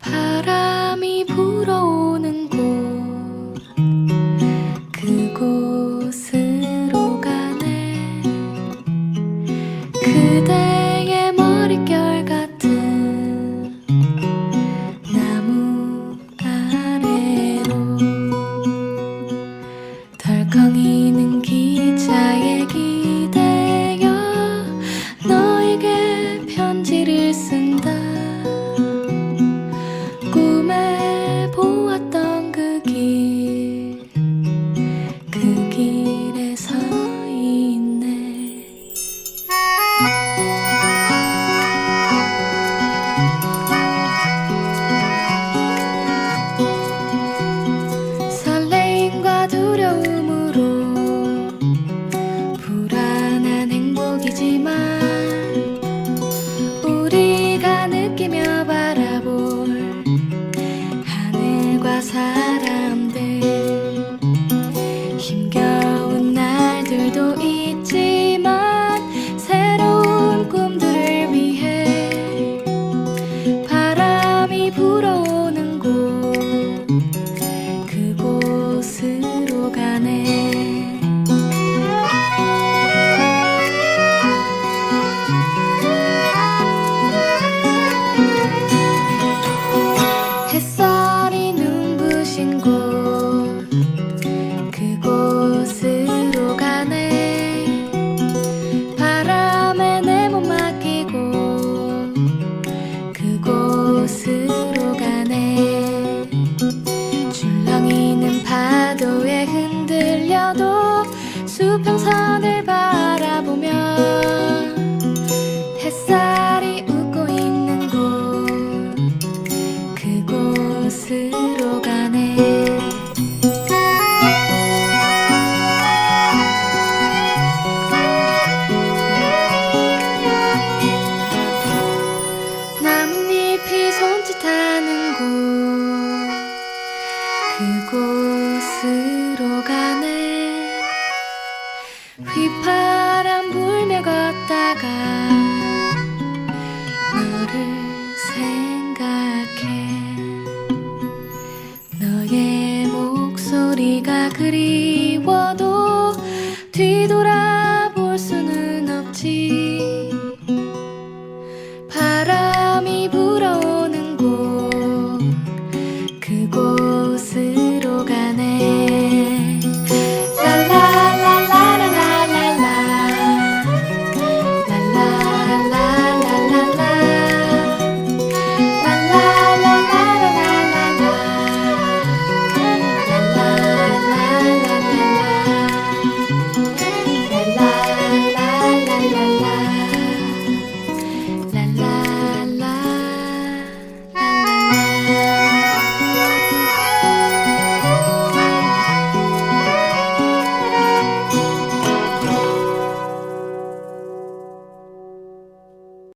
바람이 불어오는 곳 그곳으로 가네. 그대의 머릿결 같은 나무 아래로 덜컹이는 기차에 기대어 너에게 편지를 쓴 どいて 수평선을 바라보며 햇살이 웃고 있는 곳 그곳으로 가네. 나뭇잎이 손짓하는 곳 그곳 휘파람 불며 걷다가 너를 생각해. 너의 목소리가 그리워도 없지